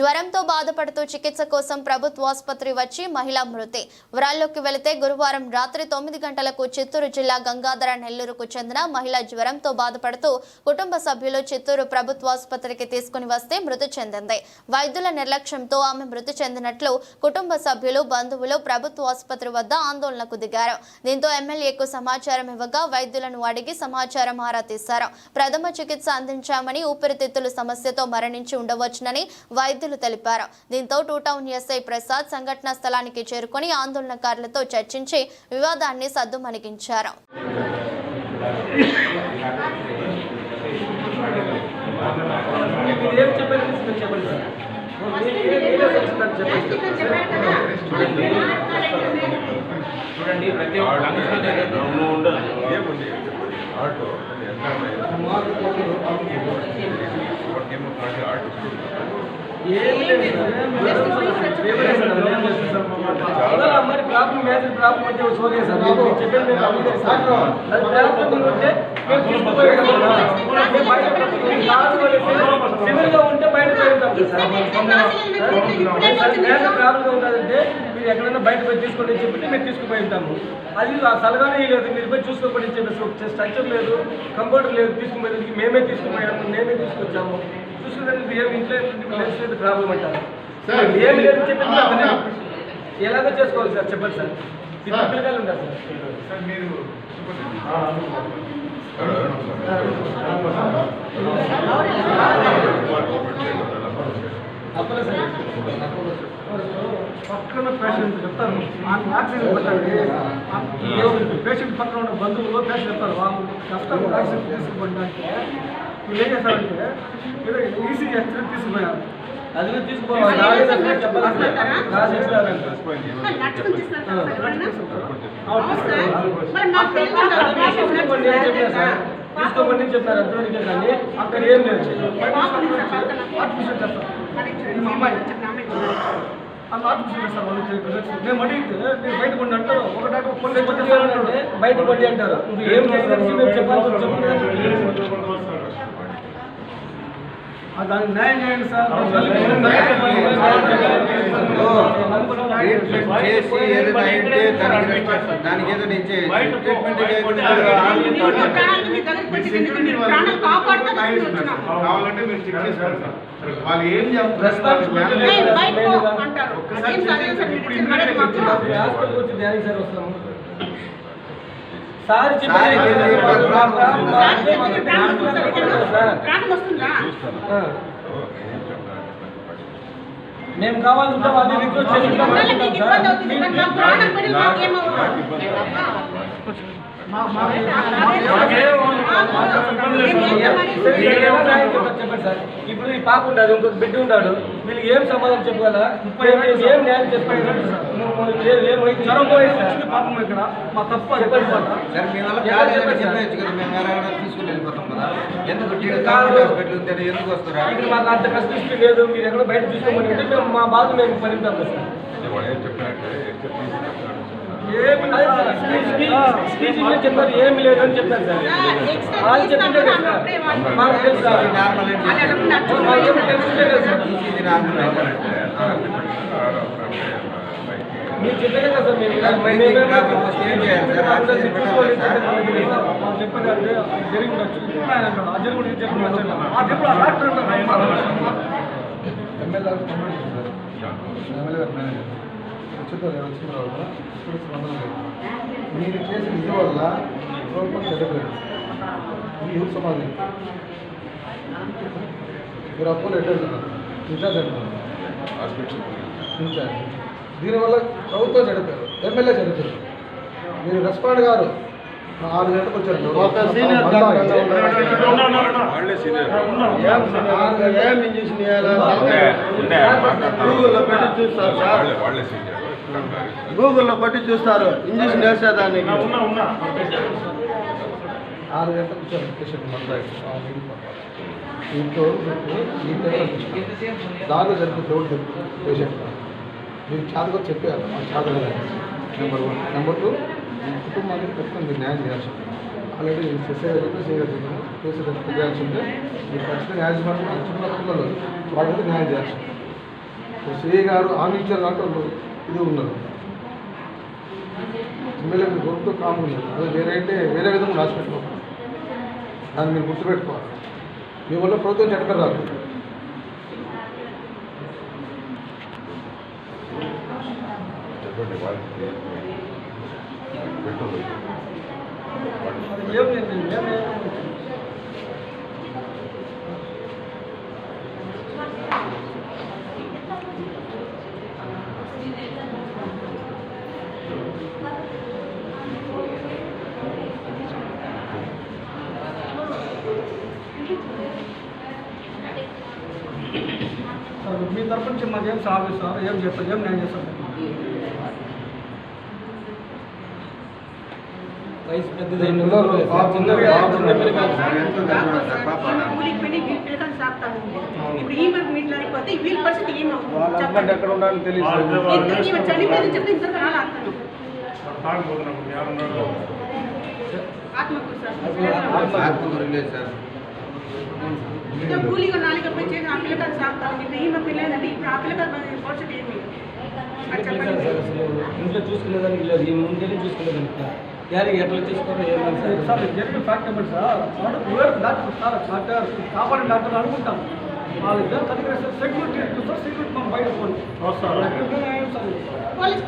జ్వరంతో బాధపడుతూ చికిత్స కోసం ప్రభుత్వ ఆసుపత్రి వచ్చి మహిళ మృతి. వివరాల్లోకి వెళితే గురువారం రాత్రి తొమ్మిది గంటలకు చిత్తూరు జిల్లా గంగాధర నెల్లూరుకు చెందిన మహిళ జ్వరంతో బాధపడుతూ కుటుంబ సభ్యులు చిత్తూరు ప్రభుత్వ ఆసుపత్రికి తీసుకుని వస్తే మృతి చెందింది. వైద్యుల నిర్లక్ష్యంతో ఆమె మృతి చెందినట్లు కుటుంబ సభ్యులు బంధువులు ప్రభుత్వ ఆసుపత్రి వద్ద ఆందోళనకు దిగారు. దీంతో ఎమ్మెల్యేకు సమాచారం ఇవ్వగా వైద్యులను అడిగి సమాచారం ఆరా తీశారు. ప్రథమ చికిత్స అందించామని ఊపిరితిత్తుల సమస్యతో మరణించి ఉండవచ్చునని వైద్యులు తెలిపారు. దీంతో టూ టౌన్ ఎస్ఐ ప్రసాద్ సంఘటనా స్థలానికి చేరుకుని ఆందోళనకారులతో చర్చించి వివాదాన్ని సద్దుమణిగించారు. చూడండి ప్రతి ఒక్క లంగ్స్లో ఆటో ఆటో ఏం లేదు సార్. ఫేవరే సార్. ఏం లేదు సార్. అసలు అమ్మాయి ప్రాబ్లం మేజర్ ప్రాబ్లం అంటే ఓకే సార్ మీకు చెప్పేది మేము అడిగారు సార్ సివిల్గా ఉంటే బయట పెడతాం సార్ మేజర్ ప్రాబ్లం ఉన్నదంటే మీరు ఎక్కడైనా బయట పోయి తీసుకోండి అని చెప్పి మేము తీసుకుపోయి ఉంటాము అది ఆ సలగానే లేదు మీరు పోయి చూసుకోకపోతే చెప్పేసి స్ట్రక్చర్ లేదు కంప్యూటర్ లేదు తీసుకుపోయేందుకు మేమే తీసుకుపోయాము మేమే తీసుకొచ్చాము చూసుకునేందుకు ఏమి ఇంట్లో లేదు ప్రాబ్లం అంటారు ఏమి లేదు చెప్పి ఎలాగో చేసుకోవాలి సార్? చెప్పండి సార్. పిల్లలు ఉన్నారు సార్. సార్ మీరు పక్కన పేషెంట్ చెప్తారు ఆక్సిజన్ పెట్టండి పేషెంట్ పక్కన ఉన్న బంధువులు పేషెంట్ చెప్తారు వాళ్ళు కష్టం ఆక్సిజన్ తీసుకుపోవడానికి వీళ్ళు ఏం చేస్తారంటే ఏదో ఈసీ చేస్తే తీసుకుపోయారు అది కూడా తీసుకోవాలి రాలేదంటే చెప్పాలంటే రాసి ఇస్తారంట తీసుకోమని చెప్పారు అంతవరకే కానీ అక్కడ ఏం లేదు ఆర్టిఫిషియల్ చేస్తారు మా అమ్మాయి అలా ఆర్టిఫిషియల్ చేస్తారు వాళ్ళు చెప్పారు. మేము అడిగితే మీరు బయట కొండి అంటారు ఒక డాక్టర్ కొన్ని బయట కొండి అంటారు ఏం మేము చెప్పాలి చెప్పండి దానికి న్యాయం చేయండి సార్. ట్రీట్మెంట్ చేసి ఏదైనా అయితే దానికి రెస్పాన్స్ దానికి ఏదో నేను చే- ట్రీట్మెంట్ చేయకుండా కావాలంటే మీరు చెక్ చేసుకోండి సార్ వాళ్ళు ఏం చేస్తారు? సార్ మేము కావాలంటే వాళ్ళు రిక్వెస్ట్ చేసుకుంటాం చెప్పండి సార్. ఇప్పుడు ఈ పాప ఉన్నాడు ఇంకొక బిడ్డ ఉన్నాడు వీళ్ళకి ఏం సమాధానం చెప్పగల ఏం న్యాయం వచ్చింది పాపం ఇక్కడ మా తప్పు సార్ మీ వల్ల? చెప్పేయచ్చు కదా మేము ఎవరైనా తీసుకుని వెళ్ళిపోతాం కదా ఎందుకు హాస్పిటల్ ఉంటే ఎందుకు వస్తారా ఇక్కడ మాకు అంత కష్టం లేదు మీరు ఎక్కడ బయట చూసుకోమని మేము మా బాధ మేము పరిమితం సార్ చెప్పారు ఏమి లేదు అని చెప్పారు సార్ వాళ్ళు సార్ మాకు తెలుసు సార్ కదా సార్ ఈసీజీ నార్మల్ అయితే మీరు చెప్పారు కదా సార్ మరి మేము మీకు ప్రాబ్లం వస్తే ఏం చేయాలి? సార్? అందరినీ ఆక్సిజన్ చూసుకోవాలి పెట్టాలి సార్. చెప్పారు కదా సార్. వాళ్ళు చెప్పారు అంటే జరిగి ఉండొచ్చు. ఆ జరిగి లేదు మీరు చేసిన ఇది వల్ల ప్రభుత్వం చెడ్డపోయింది ఈ యూత్ సమాజం. మీరు అప్పులు ఎట్టేస్తున్నారు ఇన్ఛార్జ్ అంటున్నారు ఇన్ఛార్జ్. దీనివల్ల ప్రభుత్వం చెడిపోయారు ఎమ్మెల్యే చెడిపోయారు మీరు రెస్పాండ్ గారు. ఆరు గంటలకు వచ్చారు. గూగుల్లో పెట్టి చూస్తారు సార్ వాళ్ళే వాళ్ళే సీనియర్. గూగుల్లో పెట్టి చూస్తారు. ఇంజక్షన్ వేసేదానికి ఆరు గంటలకు వచ్చారు. పేషెంట్ జరిపి రోడ్డు జరిపి పేషెంట్ మీరు చాతగా చెప్పారు. మా చాత నెంబర్ వన్ నెంబర్ టూ కుటుంబానికి పెట్టుకొని మీరు న్యాయం చేయాల్సి ఉంటుంది ఆల్రెడీ సీఏ గారు చెప్పారు కేసు రెస్పెక్ట్ చేయాల్సి ఉంటే మీరు ఖచ్చితంగా యాజమాన్యం చిన్న పిల్లలు వాళ్ళకి న్యాయం చేయాల్సి ఉంటుంది సిఐ గారు హామీ ఇచ్చారు వాళ్ళు ఇది ఉన్నారు. ఎమ్మెల్యే మీరు కొడుతూ కామ్ ఉన్నారు అదే వేరే అంటే వేరే విధంగా రాసి పెట్టుకోవాలి. దాన్ని మీరు గుర్తుపెట్టుకోవాలి. మీ వల్ల ప్రభుత్వం చెడ్డ రాదు చెప్పండి వాళ్ళకి పెట్టదు ఏం లేదు ఏం లేదు సార్ మీ తరపు నుంచి మాకు ఏం సహాయం సార్ ఏం చేస్తారు ఏం న్యాయం చేస్తారు కూలికి పని వీళ్ళు పిల్లకాయలు సాగుతారు ఇప్పుడు ఈమె వీళ్ళు అయిపోతే వీళ్ళ పరిస్థితి ఏమవుతుంది వాళ్ళ హస్బెండ్ ఎక్కడ ఉండాలని తెలియదు ఇంత ఈమె చనిపోయింది చెప్తే ఇంతకు రాలేదు ఆత్మకు సార్ ఆత్మకు రిలేజ్ సార్ ఇంత కూలీగా నాలుగు పోయి చేసి ఆ పిల్లకాయలు సాగుతారు ఇప్పుడు ఈమె పిల్లలంటే ఇప్పుడు ఆ పిల్లకాయలు భవిష్యత్తు ఏమి అది చెప్పండి ఇంట్లో చూసుకునేదానికి లేదు ఈ ముందే చూసుకునేదానికి యారు ఎట్లా చూసుకోరో ఏమని సార్ సార్ జరిగిన ఫ్యాక్ట్ ఏమంటే సార్ వేరే డాక్టర్ సార్ డాక్టర్ కాపాడే డాక్టర్ అనుకుంటాం వాళ్ళిద్దరు తల్లి సెక్యూరిటీ సార్ సెక్యూరిటీ మనం బయట పోండి పోలీస్